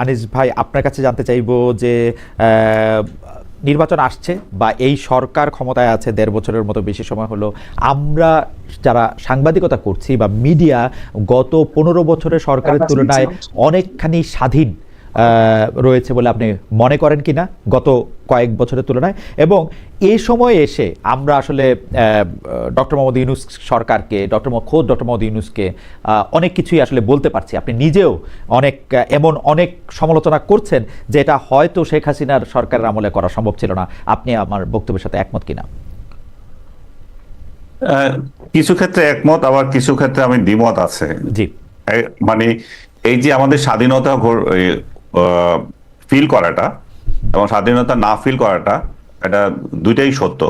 আনিস ভাই আপনার কাছে জানতে চাইব যে নির্বাচন আসছে বা এই সরকার ক্ষমতায় আছে দেড় বছরের মতো বেশি সময় হলো আমরা যারা সাংবাদিকতা করছি বা মিডিয়া গত পনেরো বছরের সরকারের তুলনায় অনেকখানি স্বাধীন। রয়েছে বলে আপনি মনে করেন কিনা গত কয়েক বছরের তুলনায়? এবং এই সময়ে এসে আমরা আসলে ডক্টর মোহাম্মদ ইউনুস সরকারকে ডক্টর খোদ ডক্টর মোহাম্মদ ইউনুসকে অনেক কিছুই আসলে বলতে পারছি। আপনি নিজেও অনেক এমন অনেক সমালোচনা করছেন যেটা হয়তো শেখ হাসিনার সরকারের আমলে করা সম্ভব ছিল না। আপনি আমার বক্তব্যের সাথে একমত কিনা? কিছু ক্ষেত্রে একমত আবার কিছু ক্ষেত্রে আমি দ্বিমত আছে। জি। মানে এই যে আমাদের স্বাধীনতা ফিল করাটা এবং স্বাধীনতা না ফিল করাটা, এটা দুইটাই সত্য।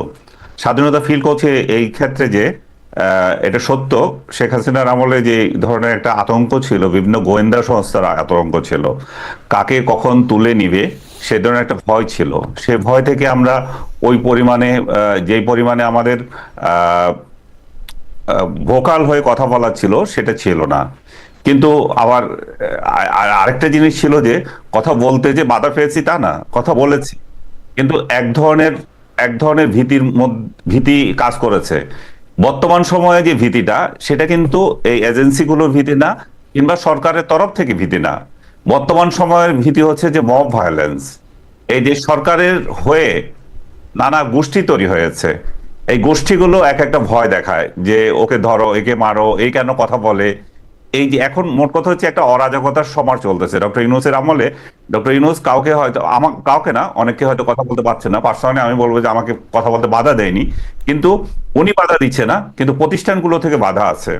স্বাধীনতা ফিল করছে এই ক্ষেত্রে যে এটা সত্য, শেখ হাসিনার আমলে যে ধরনের একটা আতঙ্ক ছিল, বিভিন্ন গোয়েন্দা সংস্থার আতঙ্ক ছিল, কাকে কখন তুলে নিবে, সে ধরনের একটা ভয় ছিল। সে ভয় থেকে আমরা ওই পরিমাণে যেই পরিমাণে আমাদের ভোকাল হয়ে কথা বলা ছিল, সেটা ছিল না। কিন্তু আবার আরেকটা জিনিস ছিল যে, কথা বলতে যে বাধা পেয়েছি তা না, কথা বলেছি। কিন্তু এক ধরনের এক ধরনের ভীতির ভীতি কাজ করেছে। বর্তমান সময়ে যে ভীতিটা, সেটা কিন্তু এই এজেন্সিগুলোর ভীতি না, কিংবা সরকারের তরফ থেকে ভীতি না। বর্তমান সময়ের ভীতি হচ্ছে যে মব ভায়োলেন্স। এই যে সরকারের হয়ে নানা গোষ্ঠী তৈরি হয়েছে, এই গোষ্ঠীগুলো এক একটা ভয় দেখায় যে, ওকে ধরো, একে মারো, এই কেন কথা বলে এই যে এখন মোট কথা হচ্ছে একটা অরাজকতার সমার চলতেছে। ডক্টর ইউনুসের আমলে, ডক্টর ইউনুস কাউকে হয়তো আমার কাউকে না, অনেককে হয়তো কথা বলতে পারছে না। পার্সোনালি আমি বলব যে আমাকে কথা বলতে বাধা দেয়নি। কিন্তু উনি বাধা দিচ্ছে না, কিন্তু প্রতিষ্ঠানগুলো থেকে বাধা আছে।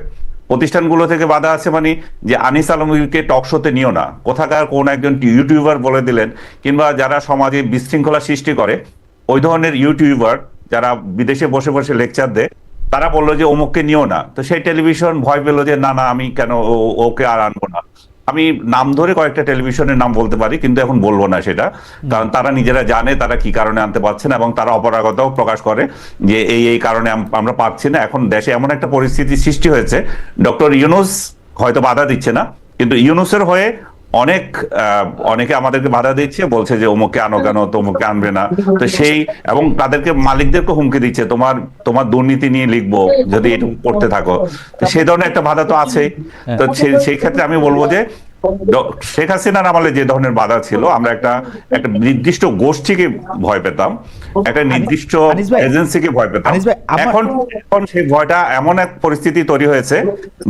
প্রতিষ্ঠানগুলো থেকে বাধা আছে মানে যে আনিস আলমগীরকে টক শোতে নিও না। কোথাকার কোন একজন ইউটিউবার বলে দিলেন, কিংবা যারা সমাজে বিশৃঙ্খলা সৃষ্টি করে, ওই ধরনের ইউটিউবার যারা বিদেশে বসে বসে লেকচার দেয় তারা বলল যে অমুককে নিও না। তো সেই টেলিভিশন ভয় পেল যে না না আমি কেন ওকে আর আনব না। আমি নাম ধরে কয়েকটা টেলিভিশনের নাম বলতে পারি কিন্তু এখন বলব না সেটা। কারণ তারা নিজেরা জানে তারা কি কারণে আনতে পারছে না এবং তারা অপরাগতাও প্রকাশ করে যে এই এই কারণে আমরা পাচ্ছি না। এখন দেশে এমন একটা পরিস্থিতি সৃষ্টি হয়েছে। ডক্টর ইউনুস হয়তো বাধা দিচ্ছে না কিন্তু ইউনুসের হয়ে অনেক আহ, অনেকে আমাদেরকে বাধা দিচ্ছে বলছে যে অমুকে আনো কেন তমুকে আনবে না। তো সেই এবং তাদেরকে মালিকদেরকে হুমকি দিচ্ছে তোমার তোমার দুর্নীতি নিয়ে লিখব যদি এটা করতে থাকো। তো সেই ধরনের একটা বাধা তো আছেই। তো সেই ক্ষেত্রে আমি বলব যে শেখ হাসিনার আমলে যে ধরনের বাধা ছিল আমরা একটা একটা নির্দিষ্ট গোষ্ঠীকে ভয় পেতাম একটা নির্দিষ্ট এজেন্সিকে ভয় পেতাম। এখন এখন সেই ভয়টা এমন এক পরিস্থিতি তৈরি হয়েছে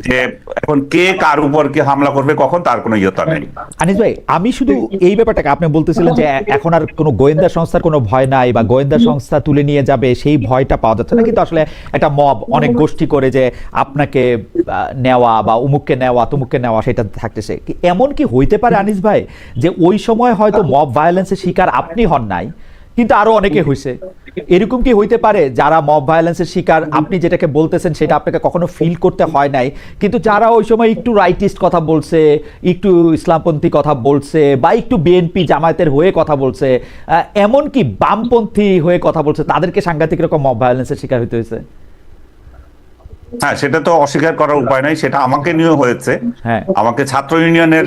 যে এখন কে কার উপর কে হামলা করবে কখন তার কোনো ইয়তা নেই। আনিস ভাই আমি শুধু এই ব্যাপারটাকে আপনি বলতেছিলেন যে এখন আর কোনো গোয়েন্দা সংস্থার কোনো ভয় নাই বা গোয়েন্দা সংস্থা তুলে নিয়ে যাবে সেই ভয়টা পাওয়া যাচ্ছে না কিন্তু আসলে একটা মব অনেক গোষ্ঠী করে যে আপনাকে নেওয়া বা উমুককে নেওয়া তুমুককে নেওয়া সেটা থাকতেছে। এমন কি হইতে পারে আনিস ভাই যে ওই সময় হয়তো মব ভায়োলেন্সের শিকার আপনি হন নাই? কিন্তু আরও অনেকে হয়েছে এরকম কি হইতে পারে যারা মব ভায়োলেন্সের শিকার আপনি যেটাকে বলতেছেন সেটা আপনাকে কখনো ফিল করতে হয় নাই? কিন্তু যারা ওই সময় একটু রাইটিস্ট কথা বলছে একটু ইসলামপন্থী কথা বলছে বা একটু বিএনপি জামায়াতের হয়ে কথা বলছে আহ, এমনকি বামপন্থী হয়ে কথা বলছে তাদেরকে সাংঘাতিক রকম মব ভায়োলেন্সের শিকার হইতে হয়েছে হ্যাঁ সেটা তো অস্বীকার করার উপায় নাই সেটা আমাকে নিয়ে হয়েছে। হ্যাঁ। আমাকে ছাত্র ইউনিয়নের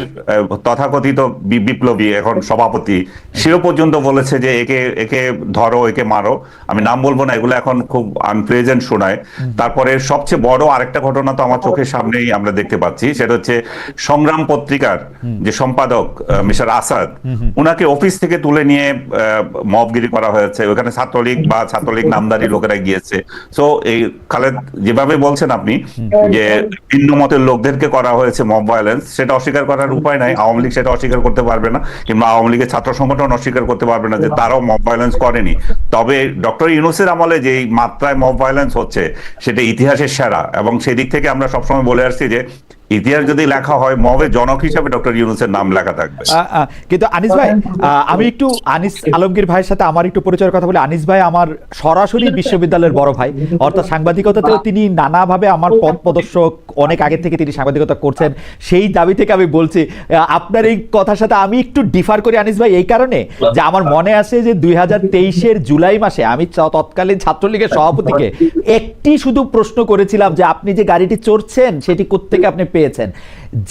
তথাকথিত বিপ্লবী এখন সভাপতি সেও পর্যন্ত বলেছে যে একে একে ধরো একে মারো। আমি নাম বলব না এগুলো এখন খুব আনপ্রেজেন্ট শোনায়। তারপরে সবচেয়ে বড় আরেকটা ঘটনা তো আমার চোখের সামনেই আমরা দেখতে পাচ্ছি সেটা হচ্ছে সংগ্রাম পত্রিকার যে সম্পাদক মিস্টার আসাদ উনাকে অফিস থেকে তুলে নিয়ে আহ, মবগিরি করা হয়েছে। ওখানে ছাত্রলীগ বা ছাত্রলীগ নামদারি লোকেরা গিয়েছে। সো এই খালেদ যেভাবে বলছেন আপনি, যে ভিন্ন মতের লোকদেরকে করা হয়েছে মব ভায়োলেন্স সেটা অস্বীকার করার উপায় নাই। আওয়ামী লীগ সেটা অস্বীকার করতে পারবে না, কিংবা আওয়ামী লীগের ছাত্র সংগঠন অস্বীকার করতে পারবে না যে তারাও মব ভায়োলেন্স করেনি। তবে ডক্টর ইউনুসের আমলে যেই মাত্রায় মব ভায়োলেন্স হচ্ছে, সেটা ইতিহাসের সেরা। এবং সেদিক থেকে আমরা সবসময় বলে আসছি যে ইতিহাস যদি লেখা হয় মবের জনক হিসাবে ডক্টর ইউনুসের নাম লেখা থাকবে। কিন্তু আনিস ভাই আমি একটু আনিস আলমগীর ভাইয়ের সাথে আমার একটু পরিচয়ের কথা বলি। আনিস ভাই আমার সরাসরি বিশ্ববিদ্যালয়ের বড় ভাই। অর্থাৎ সাংবাদিকতাতেও তিনি নানাভাবে আমার পথ প্রদর্শক, অনেক আগে থেকে তিনি সাংবাদিকতা করছেন। সেই দাবি থেকে আমি বলছি আপনার এই কথার সাথে আমি একটু ডিফার করি আনিস ভাই, এই কারণে যে আমার মনে আছে যে দুই হাজার তেইশের জুলাই মাসে আমি তৎকালীন ছাত্রলীগের সভাপতিকে একটি শুধু প্রশ্ন করেছিলাম যে, আপনি যে গাড়িটি চড়ছেন, সেটি কোত্থেকে আপনি পেয়েছেন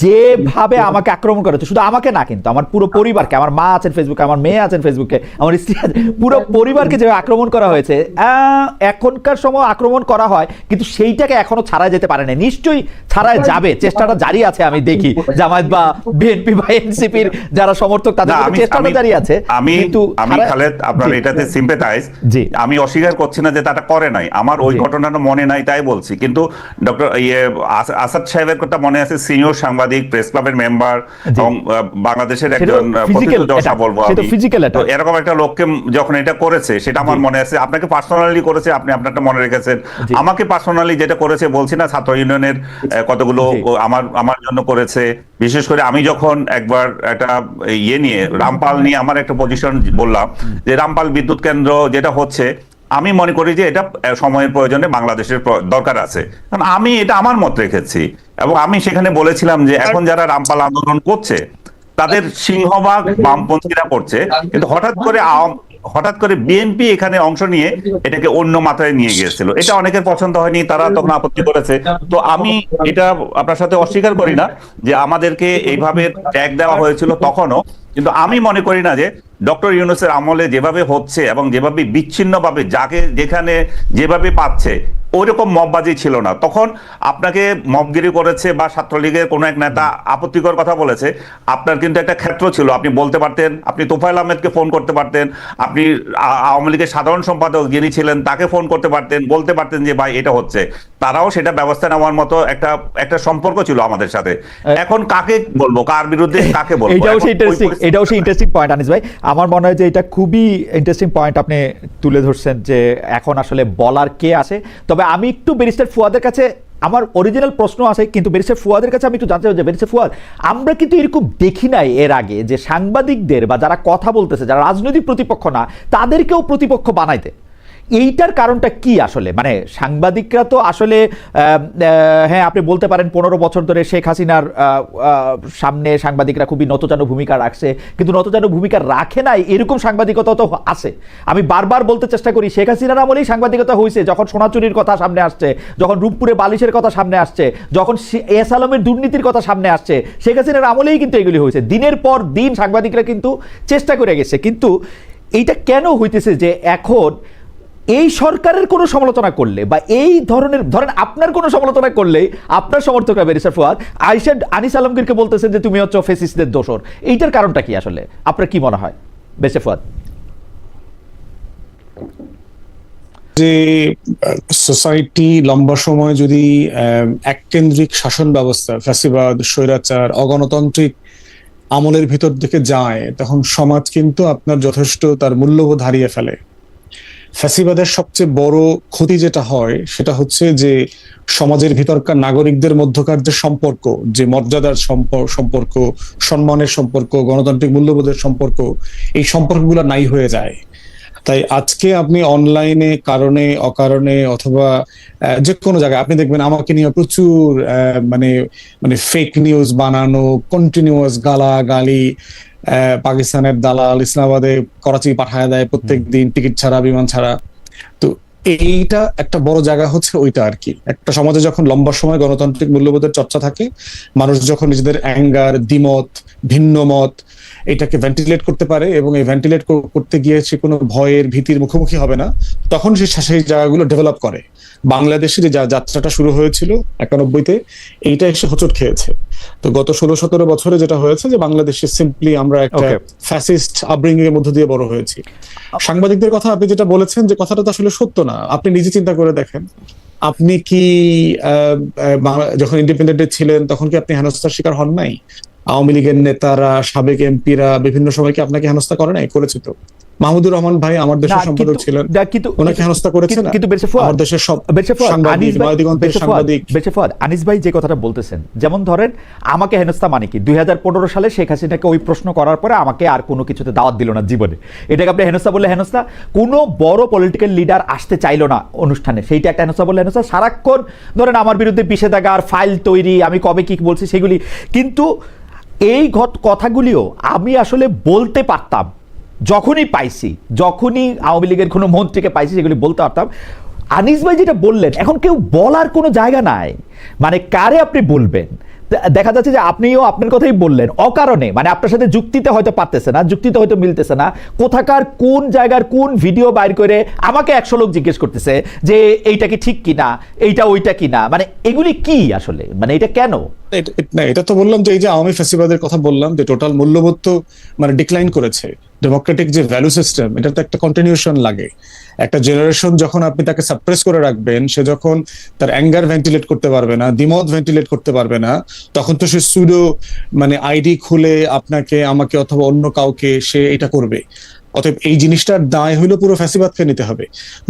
যেভাবে আমাকে আক্রমণ করা হচ্ছে শুধু আমাকে না কিন্তু আমার পুরো পরিবারকে আমার মা আছেন ফেসবুকে আমার মেয়ে আছেন ফেসবুকে আমার স্ত্রী আছে পুরো পরিবারকে যেভাবে আক্রমণ করা হয়েছে এখনকার সময় আক্রমণ করা হয় কিন্তু সেইটাকে এখনও ছাড়া যেতে পারে না। নিশ্চয়ই ছাড়াই যাবে চেষ্টাটা জারি আছে আমি দেখি। জামায়াত বা বিএনপি বা এনসিপির যারা সমর্থক তাদের চেষ্টাটা জারি আছে আমি কিন্তু আমি খালেদ আপনার। এটাতে সিম্পেথাইজ। আমি অস্বীকার করছি না যে তাটা করে নাই। আমার ওই ঘটনাটা মনে নাই তাই বলছি। কিন্তু ডক্টর ইয়ে আসাদ সাহেবের কথা মনে আছে সিনিয়র সাংবাদিক প্রেস ক্লাবের মেম্বার এবং বাংলাদেশের একজন প্রথিতযশা বলব তো এরকম একটা লোককে যখন এটা করেছে সেটা আমার মনে আছে আপনাকে পার্সোনালি করেছে আপনি আপনারটা মনে রেখেছেন। আমাকে পার্সোনালি যেটা করেছে বলছি না ছাত্র ইউনিয়নের কতগুলো আমার আমার জন্য করেছে। বিশেষ করে আমি যখন একবার একটা ইয়ে নিয়ে রামপাল নিয়ে আমার একটা পজিশন বললাম যে রামপাল বিদ্যুৎ কেন্দ্র যেটা হচ্ছে আমি মনে করি যে এটা সময়ের প্রয়োজনে বাংলাদেশের দরকার আছে। কারণ আমি এটা আমার মত রেখেছি। এবং আমি সেখানে বলেছিলাম যে এখন যারা রামপাল আন্দোলন করছে, তাদের সিংহভাগ বামপন্থীরা করছে। কিন্তু হঠাৎ করে হঠাৎ করে বিএনপি এখানে অংশ নিয়ে এটাকে অন্য মাত্রায় নিয়ে গিয়েছিল। এটা অনেকের পছন্দ হয়নি, তারা তখন আপত্তি করেছে। তো আমি এটা আপনার সাথে অস্বীকার করি না যে আমাদেরকে এইভাবে ট্যাগ দেওয়া হয়েছিল তখনও। কিন্তু আমি মনে করি না যে ডক্টর ইউনুসের আমলে যেভাবে হচ্ছে এবং যেভাবে বিচ্ছিন্নভাবে যাকে যেখানে যেভাবে পাচ্ছে ওইরকম মববাজি ছিল না। তখন আপনাকে মবগিরি করেছে বা ছাত্রলীগের কোনো এক নেতা আপত্তিকর কথা বলেছে। আপনার কিন্তু একটা ক্ষেত্র ছিল। আপনি বলতে পারতেন আপনি তোফায়েল আহমেদকে ফোন করতে পারতেন আপনি আওয়ামী লীগের সাধারণ সম্পাদক যিনি ছিলেন তাকে ফোন করতে পারতেন বলতে পারতেন যে ভাই এটা হচ্ছে। তারাও সেটা ব্যবস্থা নেওয়ার মতো একটা একটা সম্পর্ক ছিল আমাদের সাথে। এখন কাকে বলব? কার বিরুদ্ধে কাকে বলব? এটাও সেই ইন্টারেস্টিং এটাও সেই ইন্টারেস্টিং পয়েন্ট আনিস ভাই। আমার মনে হয় যে এটা খুবই ইন্টারেস্টিং পয়েন্ট আপনি তুলে ধরছেন যে এখন আসলে বলার কে আছে? তবে আমি একটু ব্যারিস্টার ফুয়াদের কাছে আমার অরিজিনাল প্রশ্ন আছে, কিন্তু ব্যারিস্টার ফুয়াদের কাছে আমি একটু জানতে চাই যে ব্যারিস্টার ফুয়াদ, আমরা কিন্তু এরকম দেখি নাই এর আগে যে সাংবাদিকদের বা যারা কথা বলতেছে, যারা রাজনৈতিক প্রতিপক্ষ না, তাদেরকেও প্রতিপক্ষ বানাইতে। এইটার কারণটা কি আসলে? মানে সাংবাদিকরা তো আসলে হ্যাঁ আপনি বলতে পারেন পনেরো বছর ধরে শেখ হাসিনার সামনে সাংবাদিকরা খুবই নতজানু ভূমিকা রাখছে। কিন্তু নতজানু ভূমিকা রাখে নাই, এরকম সাংবাদিকতা তো আছে। আমি বারবার বলতে চেষ্টা করি, শেখ হাসিনার আমলেই সাংবাদিকতা হয়েছে যখন সোনাচুরির কথা সামনে আসছে, যখন রূপপুরে বালিশের কথা সামনে আসছে, যখন এস আলমের দুর্নীতির কথা সামনে আসছে, শেখ হাসিনার আমলেই কিন্তু এগুলি হয়েছে দিনের পর দিন সাংবাদিকরা কিন্তু চেষ্টা করে গেছে। কিন্তু এইটা কেন হইতেছে যে এখন এই সরকারের কোনো সমালোচনা করলে বা এই ধরনের, ধরেন আপনার কোনো সমালোচনা করলে আপনার সমর্থকরা ব্যারিস্টার ফুয়াদ আইসাদ আনিস আলমগীরকে বলতেছেন যে তুমি হচ্ছে ফেসিসদের দোষর। এইটার কারণটা কি আসলে? আপনার কি মনে হয়? ব্যারিস্টার ফুয়াদ যে, সোসাইটি লম্বা সময় যদি এককেন্দ্রিক শাসন ব্যবস্থা, ফ্যাসিবাদ, স্বৈরাচার, অগণতান্ত্রিক আমলের ভিতর দিকে যায়, তখন সমাজ কিন্তু আপনার যথেষ্ট তার মূল্যবোধ হারিয়ে ফেলে। ফ্যাসিবাদের সবচেয়ে বড় ক্ষতি যেটা হয়, সেটা হচ্ছে যে সমাজের ভিতরকার নাগরিকদের মধ্যকার যে সম্পর্ক, যে মর্যাদার সম্পর্ক, সম্মানের সম্পর্ক, গণতান্ত্রিক মূল্যবোধের সম্পর্ক, এই সম্পর্কগুলো নাই হয়ে যায়। তাই আজকে আপনি অনলাইনে, কারণে, অকারণে অথবা যে কোনো জায়গায়, আপনি দেখবেন আমাকে নিয়ে প্রচুর মানে মানে ফেক নিউজ বানানো কন্টিনিউয়াস গালা গালি পাকিস্তানের দালাল ইসলামাবাদে করাচি পাঠায় দেয় প্রত্যেক দিন টিকিট ছাড়া বিমান ছাড়া। তো এইটা একটা বড় জায়গা হচ্ছে ওইটা আর কি। একটা সমাজে যখন লম্বা সময় গণতান্ত্রিক মূল্যবোধের চর্চা থাকে মানুষ যখন নিজেদের অ্যাঙ্গার দ্বিমত ভিন্ন মত এটাকে ভেন্টিলেট করতে পারে এবং এই ভেন্টিলেট করতে গিয়ে সে কোনো ভয়ের ভীতির মুখোমুখি হবে না তখন সে সেই জায়গাগুলো ডেভেলপ করে। বাংলাদেশে যে যাত্রাটা শুরু হয়েছিল একানব্বইতে এইটা এসে হোঁচট খেয়েছে। তো গত ষোলো সতেরো বছরে যেটা হয়েছে যে বাংলাদেশে সিম্পলি আমরা একটা ফ্যাসিস্ট আপব্রিঙ্গিং এর মধ্য দিয়ে বড় হয়েছি। সাংবাদিকদের কথা আপনি যেটা বলেছেন যে কথাটা তো আসলে সত্য না আপনি নিজে চিন্তা করে দেখেন। আপনি কি যখন ইন্ডিপেন্ডেন্টে ছিলেন তখন কি আপনি হেনস্থার শিকার হন নাই? আওয়ামী লীগের নেতারা সাবেক এমপিরা বিভিন্ন সময় কি আপনাকে হেনস্থা করে নাই? করেছে তো। মাহমুদুর রহমান ভাই আমার দেশের সম্পাদক কিন্তু- ছিলেন। কিন্তু ওনাকে হেনস্থা করেছে কিন্তু- না? কিন্তু ফুয়াদ, আমার দেশের সব সাংবাদিক আনিস ভাই- নয়াদিগন্তের ফুয়াদ, সাংবাদিক। বেশে ফুয়াদ, আনিস ভাই যে কথাটা বলতেছেন যেমন ধরেন আমাকে হেনস্থা মানে কি? দুই হাজার পনেরো সালে শেখ হাসিনাকে ওই প্রশ্ন করার পরে আমাকে আর কোনো কিছুতে দাওয়াত দিল না জীবনে। এটাকে আপনি হেনস্থা বললে হেনস্থা? কোনো বড় পলিটিক্যাল লিডার আসতে চাইলো না অনুষ্ঠানে। সেইটা একটা হেনস্থা বললে হেনস্থা। সারাক্ষণ ধরেন আমার বিরুদ্ধে বিষেধাগার ফাইল তৈরি আমি কবে কি বলছি সেগুলি। কিন্তু এই কথাগুলিও আমি আসলে বলতে পারতাম, যখনই পাইছি, যখনই আওয়ামী লীগের কোনো মন্ত্রীকে পাইছি সেগুলি বলতে পারতাম। আনিস ভাই যেটা বললেন, এখন কেউ বলার কোনো জায়গা নাই। মানে কারে আপনি বলবেন? দেখা যাচ্ছে যে আপনিও আপনার কথাই বললেন। অকারণে মানে আপনার সাথে যুক্তিতে হয়তো পারতেছে না, যুক্তিতে হয়তো মিলতেছে না। কোথাকার, কোন জায়গার কোন ভিডিও বাইর করে আমাকে একশো লোক জিজ্ঞেস করতেছে যে এইটা কি ঠিক কিনা, এইটা ওইটা কিনা? মানে এগুলি কি আসলে? মানে এটা কেন? না, এটা তো বললাম যে এই যে আওয়ামী ফেসিবাদের কথা বললাম, যে টোটাল মূল্যবোধ তো মানে ডিক্লাইন করেছে। ডেমোক্রেটিক যে ভ্যালু সিস্টেম এটা তো একটা কন্টিনিউশন লাগে। একটা জেনারেশন যখন আপনি তাকে সাপ্রেস করে রাখবেন, সে যখন তার অ্যাঙ্গার ভেন্টিলেট করতে পারবে না, দ্বিমত ভেন্টিলেট করতে পারবে না, তখন তো সে সুডো মানে আইডি খুলে আপনাকে, আমাকে অথবা অন্য কাউকে সে এটা করবে। অতএব এই জিনিসটার দায় হইল পুরো ফ্যাসিবাদকে নিতে হবে।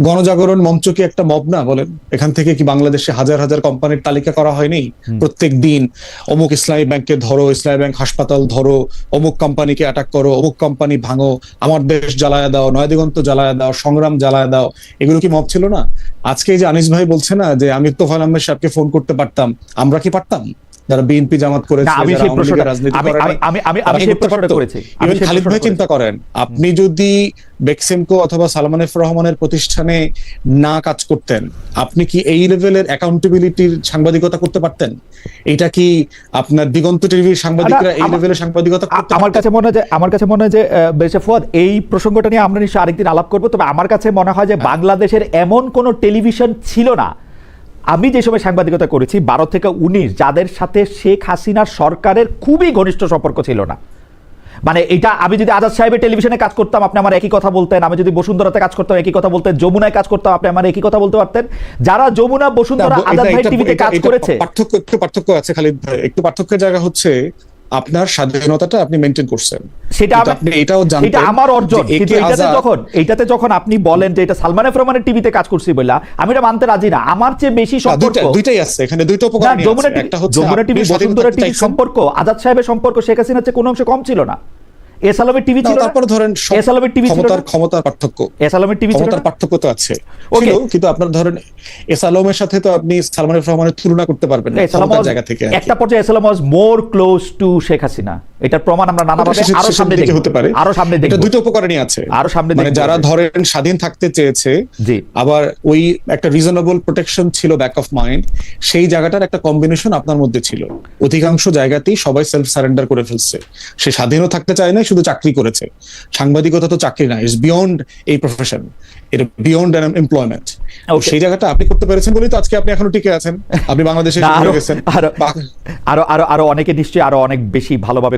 গণজাগরণ মঞ্চ কি একটা মব না বলেন এখান থেকে কি বাংলাদেশে হাজার হাজার কোম্পানির তালিকা করা হয়নি প্রত্যেক দিন অমুক ইসলামী ব্যাংকে ধরো ইসলামী ব্যাংক হাসপাতাল ধরো অমুক কোম্পানিকে অ্যাটাক করো অমুক কোম্পানি ভাঙো আমার দেশ জ্বালায় দাও নয় দিগন্ত জ্বালায় দাও সংগ্রাম জ্বালায় দাও এগুলো কি মব ছিল না? আজকে এই যে আনিস ভাই বলছে না যে আমি তোফাল আহমেদ সাহেবকে ফোন করতে পারতাম আমরা কি পারতাম? যারা বিএনপি জামাত করেছে আমি সেই প্রশ্নটা- আমি- আমি- আমি- আমি- তারা আমি কি সেই প্রশ্নটা করেছি। আমি খালিদ ভাই চিন্তা করেন আপনি যদি বেক্সেমকো অথবা সালমান এফ রহমানের প্রতিষ্ঠানে না কাজ করতেন আপনি কি এই লেভেলের অ্যাকাউন্টেবিলিটির সাংবাদিকতা করতে পারতেন? এটা কি আপনার দিগন্ত টিভির সাংবাদিকরা এই লেভেলের সাংবাদিকতা করতে আমার কাছে মনে হয় যে আমার কাছে মনে হয় যে বেশে ফুয়াদ এই প্রসঙ্গটা নিয়ে আমরা নিশ্চয়ই আরেকদিন আলাপ করব তবে আমার কাছে মনে হয় যে বাংলাদেশের এমন কোনো টেলিভিশন ছিল না আমি যে সময় সাংবাদিকতা করেছি বারো থেকে উনিশ যাদের সাথে শেখ হাসিনার সরকারের খুবই ঘনিষ্ঠ সম্পর্ক ছিল না। মানে এটা আমি যদি আজাদ সাহেবের টেলিভিশনে কাজ করতাম আপনি আমার একই কথা বলতেন। আমি যদি বসুন্ধরাতে কাজ করতাম একই কথা বলতেন। যমুনায় কাজ করতাম আপনি আমার একই কথা বলতে পারতেন। যারা যমুনা বসুন্ধরা আজাদ ভাই টিভিতে কাজ করেছে। পার্থক্য একটু পার্থক্য আছে ভাই। একটু পার্থক্যের জায়গা হচ্ছে আপনার স্বাধীনতাটা আপনি মেনটেন করছেন। সেটা আপনি এটাও জানেন এটা আমার অর্জন। কিন্তু এইটাতে যখন এইটাতে যখন আপনি বলেন যে এটা সালমান এফ রহমানের টিভিতে কাজ করছি বলা আমি এটা মানতে রাজি না। আমার চেয়ে বেশি সম্পর্ক দুইটা- দুইটাই আছে। এখানে দুইটা উপকরণ আছে। একটা হচ্ছে যমুনা টিভি বসুন্ধরা টিভি সম্পর্ক আজাদ সাহেবের সম্পর্ক শেখ হাসিনার চেয়ে কোনো অংশে কম ছিল না। এস আলমের টিভি ছিল তারপর ধরেন এস আলমের টিভি ছিল ক্ষমতার ক্ষমতার পার্থক্য। এস আলমের টিভি ক্ষমতার পার্থক্য তো আছে. ছিল কিন্তু আপনার ধরেন এস আলমের সাথে তো আপনি সালমান রহমানের তুলনা করতে পারবেন না ক্ষমতার জায়গা থেকে একটা পর্যায়ে S Alam was more close to Sheikh Hasina. এটার প্রমাণ আমরা নানাভাবে আরও সামনে হতে পারে। আরও সামনে এটা দুটো উপকরণই আছে। আরও সামনে মানে যারা ধরেন স্বাধীন থাকতে চেয়েছে জি। আবার ওই একটা রিজনেবল প্রোটেকশন ছিল ব্যাক অফ মাইন্ড সেই জায়গাটার একটা কম্বিনেশন আপনার মধ্যে ছিল। অধিকাংশ জায়গাতেই সবাই সেলফ সারেন্ডার করে ফেলছে। সে স্বাধীনও থাকতে চায় না শুধু চাকরি করেছে। সাংবাদিকতা তো চাকরি না ইটস বিয়ন্ড এই প্রফেশন এটা বিয়ন্ড এমপ্লয়মেন্ট সেই জায়গাটা আপনি করতে পেরেছেন বলেই তো আজকে আপনি এখনও টিকে আছেন। আপনি বাংলাদেশে আরও গেছেন। আরও আরও আরও আরও অনেকে নিশ্চয়ই আরও অনেক বেশি ভালোভাবে